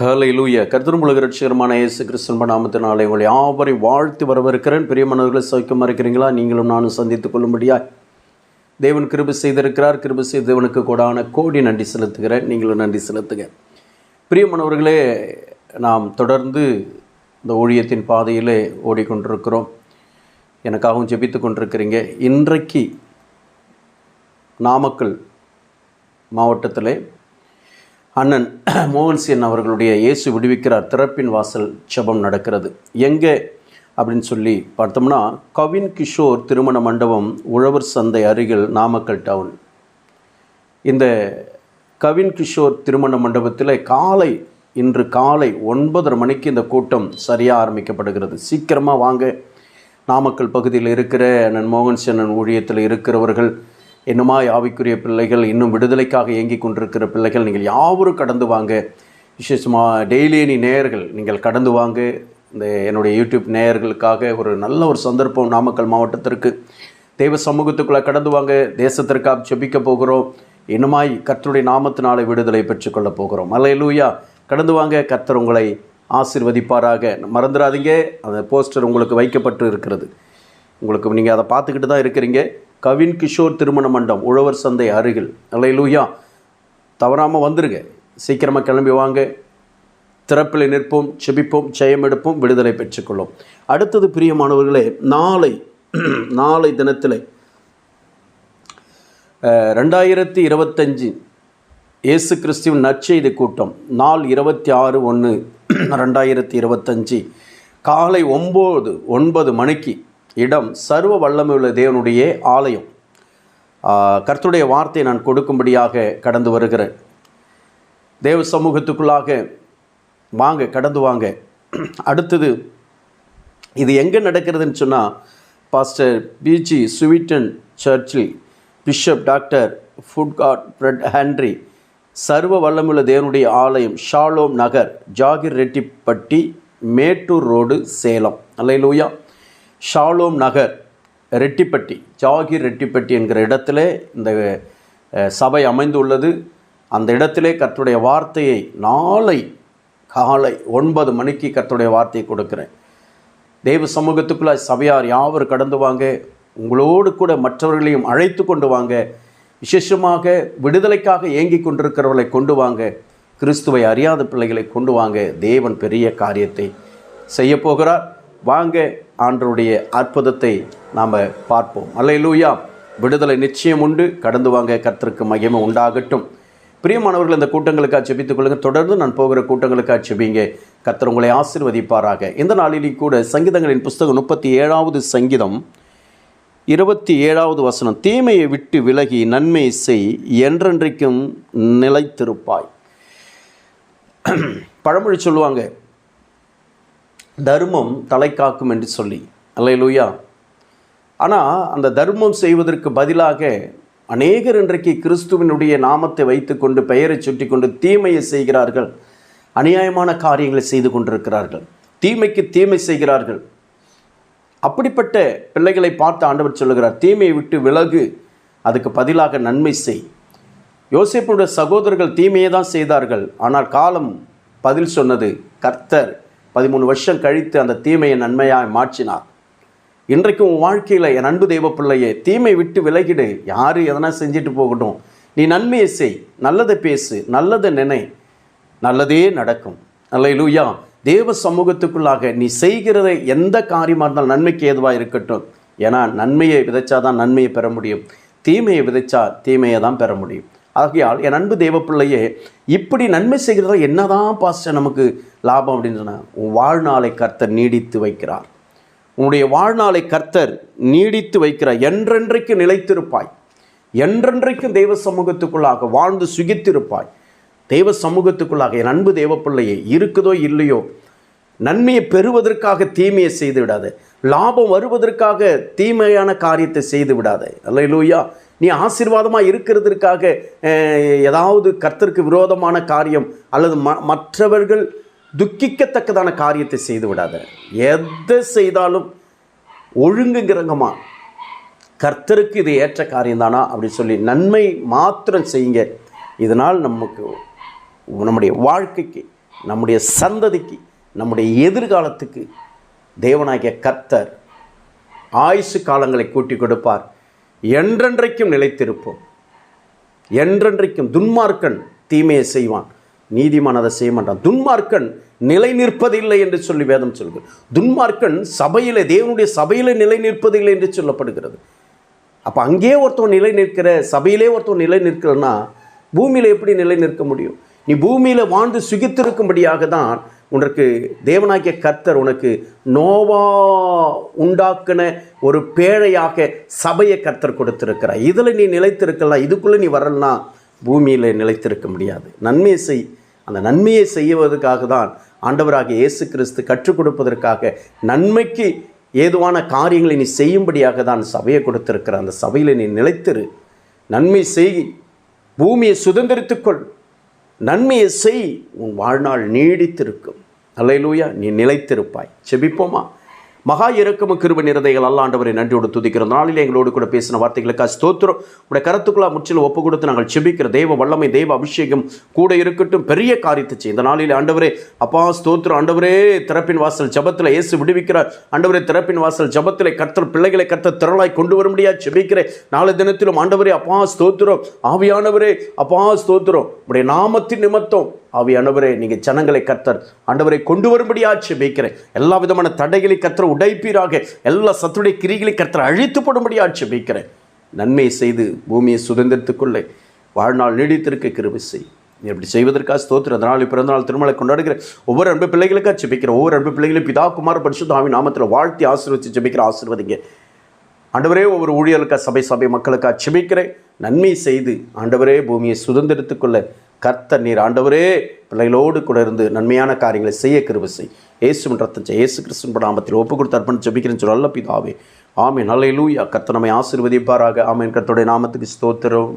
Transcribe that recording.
ஹலையிலூய கருத்துரும்புலக ரட்சகரமான இயேசு கிறிஸ்தன் நாமத்தினாலே உங்களை யாவரையும் வாழ்த்து வரவிருக்கிறேன் பெரியமானவர்களை சௌக்கியமாக இருக்கிறீங்களா நீங்களும் நானும் சந்தித்துக் கொள்ளும்படியா தேவன் கிருபி செய்திருக்கிறார். கிருபி செய்தவனுக்கு கூடான கோடி நன்றி செலுத்துகிறேன். நீங்களும் நன்றி செலுத்துங்க. பிரியமானவர்களே நாம் தொடர்ந்து இந்த ஊழியத்தின் பாதையிலே ஓடிக்கொண்டிருக்கிறோம். எனக்காகவும் ஜெபித்து கொண்டிருக்கிறீங்க. இன்றைக்கு நாமக்கல் மாவட்டத்தில் அண்ணன் மோகன்சியன் அவர்களுடைய இயேசு விடுவிக்கிறார் திறப்பின் வாசல் செபம் நடக்கிறது. எங்கே? அப்படின்னு சொல்லி பார்த்தோம்னா கவின் கிஷோர் திருமண மண்டபம் உழவர் சந்தை அருகில் நாமக்கல் டவுன். இந்த கவின் கிஷோர் திருமண மண்டபத்தில் காலை இன்று காலை ஒன்பதரை மணிக்கு இந்த கூட்டம் சரியாக ஆரம்பிக்கப்படுகிறது. சீக்கிரமாக வாங்க. நாமக்கல் பகுதியில் இருக்கிற அண்ணன் மோகன் சென்னன் ஊழியத்தில் இருக்கிறவர்கள் என்னமா ஆவிக்குரிய பிள்ளைகள் இன்னும் விடுதலைக்காக இயங்கிக் கொண்டிருக்கிற பிள்ளைகள் நீங்கள் யாவரும் கடந்து வாங்க. விசேஷமாக டெய்லியனி நேயர்கள் நீங்கள் கடந்து வாங்க. இந்த என்னுடைய யூடியூப் நேயர்களுக்காக ஒரு நல்ல ஒரு சந்தர்ப்பம் நாமக்கல் மாவட்டத்திற்கு. தெய்வ சமூகத்துக்குள்ளே கடந்து வாங்க. தேசத்திற்காக செபிக்க போகிறோம். இன்னுமாய் கர்த்தருடைய நாமத்தினாலே விடுதலை பெற்றுக்கொள்ள போகிறோம். அல்லையிலூயா கடந்து வாங்க. கர்த்தர் உங்களை ஆசிர்வதிப்பாராக. மறந்துடாதீங்க. அந்த போஸ்டர் உங்களுக்கு வைக்கப்பட்டு இருக்கிறது உங்களுக்கு நீங்கள் அதை பார்த்துக்கிட்டு தான் இருக்கிறீங்க. கவின் கிஷோர் திருமண மண்டபம் உழவர் சந்தை அருகில். அலையிலூயா. தவறாமல் வந்துருங்க. சீக்கிரமாக கிளம்பி வாங்க. திறப்பில் நிற்போம் செபிப்போம் ஜெயம் எடுப்போம் விடுதலை பெற்றுக்கொள்ளும் அடுத்தது பிரியமானவர்களே நாளை நாளை தினத்தில் ரெண்டாயிரத்தி இருபத்தஞ்சு இயேசு கிறிஸ்துவின் நற்செய்தி கூட்டம் நாள் இருபத்தி ஆறு ஒன்று ரெண்டாயிரத்தி இருபத்தஞ்சு. காலை ஒம்பது ஒன்பது மணிக்கு இடம் சர்வ வல்லமையுள்ள தேவனுடைய ஆலயம். கர்த்துடைய வார்த்தை வார்த்தையை நான் கொடுக்கும்படியாக கடந்து வருகிறேன். தேவ சமூகத்துக்குள்ளாக வாங்க கடந்து வாங்க. அடுத்தது இது எங்கே நடக்கிறதுன்னு சொன்னால் பாஸ்டர் பிஜி சுவிட்டன் சர்ச்சில் பிஷப் டாக்டர் ஃபுட்கார்ட் பிரெட் ஹேண்ட்ரி சர்வ வல்லமுள்ள தேவனுடைய ஆலயம் ஷாலோம் நகர் ஜாகிர் ரெட்டிப்பட்டி மேட்டூர் ரோடு சேலம். அல்லையிலூயா ஷாலோம் நகர் ரெட்டிப்பட்டி ஜாகிர் ரெட்டிப்பட்டி என்கிற இடத்துல இந்த சபை அமைந்துள்ளது. அந்த இடத்திலே கர்த்தருடைய வார்த்தையை நாளை காலை ஒன்பது மணிக்கு கர்த்தருடைய வார்த்தையை கொடுக்குறேன். தேவ சமூகத்துக்குள்ள சபையார் யாவர் கடந்து வாங்க உங்களோடு கூட மற்றவர்களையும் அழைத்து கொண்டு வாங்க விசேஷமாக விடுதலைக்காக ஏங்கி கொண்டிருக்கிறவர்களை கொண்டு வாங்க கிறிஸ்துவை அறியாத பிள்ளைகளை கொண்டு வாங்க தேவன் பெரிய காரியத்தை செய்ய போகிறார். வாங்க ஆண்டருடைய அற்புதத்தை நாம் பார்ப்போம். அல்லையிலூயா விடுதலை நிச்சயம் உண்டு. கடந்து வாங்க கர்த்தருக்கு மையமும் உண்டாகட்டும். பிரியமானவர்கள் இந்த கூட்டங்களுக்காக செபித்துக் கொள்ளுங்க. தொடர்ந்து நான் போகிற கூட்டங்களுக்காக செபிங்க கத்தர் உங்களை ஆசிர்வதிப்பாராக. இந்த நாளிலே கூட சங்கீதங்களின் புஸ்தகம் முப்பத்தி ஏழாவது சங்கீதம் இருபத்தி ஏழாவது வசனம். தீமையை விட்டு விலகி நன்மை செய் என்றென்றைக்கும் நிலைத்திருப்பாய். பழமொழி சொல்லுவாங்க தர்மம் தலை காக்கும் என்று சொல்லி. அல்லையிலூயா ஆனால் அந்த தர்மம் செய்வதற்கு பதிலாக அநேகர் இன்றைக்கு கிறிஸ்துவினுடைய நாமத்தை வைத்துக்கொண்டு பெயரை சுட்டிக்கொண்டு தீமையை செய்கிறார்கள். அநியாயமான காரியங்களை செய்து கொண்டிருக்கிறார்கள். தீமைக்கு தீமை செய்கிறார்கள். அப்படிப்பட்ட பிள்ளைகளை பார்த்து ஆண்டவர் சொல்லுகிறார் தீமையை விட்டு விலகு அதுக்கு பதிலாக நன்மை செய். யோசேப்புடைய சகோதரர்கள் தீமையை தான் செய்தார்கள். ஆனால் காலம் பதில் சொன்னது கர்த்தர். பதிமூணு வருஷம் கழித்து அந்த தீமையை நன்மையாக மாற்றினார். இன்றைக்கு உன் வாழ்க்கையில் என் அன்பு தெய்வ பிள்ளையே தீமை விட்டு விலகிடு. யார் எதனா செஞ்சுட்டு போகட்டும். நீ நன்மையை செய் நல்லதை பேசு நல்லதை நினை. நல்லதே நடக்கும். அல்லையிலூயா தேவ சமூகத்துக்குள்ளாக நீ செய்கிறத எந்த காரியமாக இருந்தாலும் நன்மைக்கு ஏதுவாக இருக்கட்டும். ஏன்னா நன்மையை விதைச்சாதான் நன்மையை பெற முடியும். தீமையை விதைச்சா தீமையை தான் பெற முடியும். ஆகையால் என் அன்பு தேவப்பிள்ளையே இப்படி நன்மை செய்கிறதா என்னதான் பாஸ்டர் நமக்கு லாபம் அப்படின்னு சொன்னால் உன் வாழ்நாளை கர்த்தர் நீடித்து வைக்கிறார். உன்னுடைய வாழ்நாளை கர்த்தர் நீடித்து வைக்கிறார். என்றென்றைக்கு நிலைத்திருப்பாய். என்றென்றைக்கும் தெய்வ சமூகத்துக்குள்ளாக வாழ்ந்து சுகித்திருப்பாய். தெய்வ சமூகத்துக்குள்ளாக என் அன்பு தேவப்பிள்ளையே இருக்குதோ இல்லையோ நன்மையை பெறுவதற்காக தீமையை செய்து விடாது லாபம் வருவதற்காக தீமையான காரியத்தை செய்து விடாதே லூயா நீ ஆசீர்வாதமாக இருக்கிறதுக்காக ஏதாவது கர்த்தருக்கு விரோதமான காரியம் அல்லது ம மற்றவர்கள் துக்கிக்கத்தக்கதான காரியத்தை செய்து விடாத. எதை செய்தாலும் ஒழுங்குங்கிறங்கம்மா கர்த்தருக்கு இது ஏற்ற காரியம்தானா அப்படின்னு சொல்லி நன்மை மாத்திரம் செய்யுங்க. இதனால் நமக்கு நம்முடைய வாழ்க்கைக்கு நம்முடைய சந்ததிக்கு நம்முடைய எதிர்காலத்துக்கு தேவனாகிய கர்த்தர் ஆயுசு காலங்களை கூட்டி கொடுப்பார். என்றென்றைக்கும் நிலைத்திருப்போம். என்றென்றைக்கும் துன்மார்க்கன் தீமையை செய்வான். நீதிமான் அதை செய்ய மாட்டான். துன்மார்க்கன் நிலை நிற்பதில்லை என்று சொல்லி வேதம் சொல்கிறது. துன்மார்க்கன் சபையிலே தேவனுடைய சபையிலே நிலை நிற்பதில்லை என்று சொல்லப்படுகிறது. அப்போ அங்கேயே ஒருத்தன் நிலை நிற்கிற சபையிலே ஒருத்தன் நிலை நிற்கிறன்னா பூமியில் எப்படி நிலை நிற்க முடியும்? நீ பூமியில் வாழ்ந்து சுகித்திருக்கும்படியாக தான் உனக்கு தேவனாகிய கர்த்தர் உனக்கு நோவா உண்டாக்கின ஒரு பேழையாக சபையை கர்த்தர் கொடுத்துருக்கிறார். இதில் நீ நிலைத்திருக்கலாம் இதுக்குள்ளே நீ வரலனா பூமியில் நிலைத்திருக்க முடியாது. நன்மையை செய். அந்த நன்மையை செய்வதற்காக தான் ஆண்டவராக இயேசு கிறிஸ்து கற்றுக் கொடுப்பதற்காக நன்மைக்கு ஏதுவான காரியங்களை நீ செய்யும்படியாக தான் சபையை கொடுத்திருக்கிற அந்த சபையில் நீ நிலைத்திரு. நன்மை செய். பூமியை சுதந்திரித்துக்கொள். நன்மையை செய் உன் வாழ்நாள் நீடித்திருக்கும். அலையிலூயா நீ நிலைத்திருப்பாய். செபிப்போமா? மகா இறக்கம கிருப நிறதைகள் அல்லாண்டவரை நன்றியோடு துதிக்கிறோம். நாளில் எங்களோடு கூட பேசின வார்த்தைகளுக்காக ஸ்தோத்திரம். உடைய கருத்துக்குள்ளா முற்றிலும் ஒப்பு கொடுத்து நாங்கள் செபிக்கிற தெய்வ வல்லமை தெய்வ அபிஷேகம் கூட இருக்கட்டும். பெரிய காரியத்தை இந்த நாளில் ஆண்டவரே அப்பா ஸ்தோத்திரம். ஆண்டவரே திறப்பின் வாசல் ஜபத்தில் இயேசு விடுவிக்கிறார். ஆண்டவரே திறப்பின் வாசல் ஜபத்தில் கர்த்தர் பிள்ளைகளை கர்த்தர் திரளாய் கொண்டு வர முடியாது செபிக்கிறேன். நாலு தினத்திலும் ஆண்டவரே அப்பா ஸ்தோத்திரம். ஆவியானவரே அப்பா ஸ்தோத்திரம். உடைய நாமத்தின் நிமித்தம் ஆவியானவரே நீங்கள் ஜனங்களை கத்தர் ஆண்டவரை கொண்டு வரும்படியா செபிக்கிறேன் எல்லா விதமான தடைகளை கர்த்தர் உடைப்பீராக. எல்லா சத்துடைய கிரிகளை கத்தர அழித்து போடும்படியா செபிக்கிறேன் நன்மை செய்து பூமியை சுதந்திரத்துக்குள்ளே. வாழ்நாள் நீடித்திருக்க கிருபை செய். இப்படி செய்வதற்காக ஸ்தோத்திரம். அதனால் பிறந்தநாள் திருமலை கொண்டாடுகிற ஒவ்வொரு அன்பு பிள்ளைகளுக்காக செபிக்கிற ஒவ்வொரு அன்பு பிள்ளைகளையும் பிதா குமார் பரிசுத்த ஆவி நாமத்தில் வாழ்த்தி ஆசீர்வதிச்சு ஜெபிக்கிற ஆசீர்வதிங்க. ஆண்டவரே ஒவ்வொரு ஊழியர்களுக்காக சபை சபை மக்களுக்காக செபிக்கிறேன் நன்மை செய்து ஆண்டவரே பூமியை சுதந்திரத்துக்குள்ள. கர்த்த நீர் ஆண்டவரே பிள்ளைகளோடு கூட இருந்து நன்மையான காரியங்களை செய்ய கிருபை செய். இயேசு ரத்தம் செய். இயேசு கிருஷ்ணன் நாமத்தில் ஒப்பு கொடுத்து அர்ப்பணம் ஜபிக்கிறேன் சொல்ல பிதாவே. ஆமீன். நல்ல லூயா நம்மை ஆசீர்வதிப்பாராக. ஆமீன். கர்த்தோடைய நாமத்துக்கு ஸ்தோத்திரம்.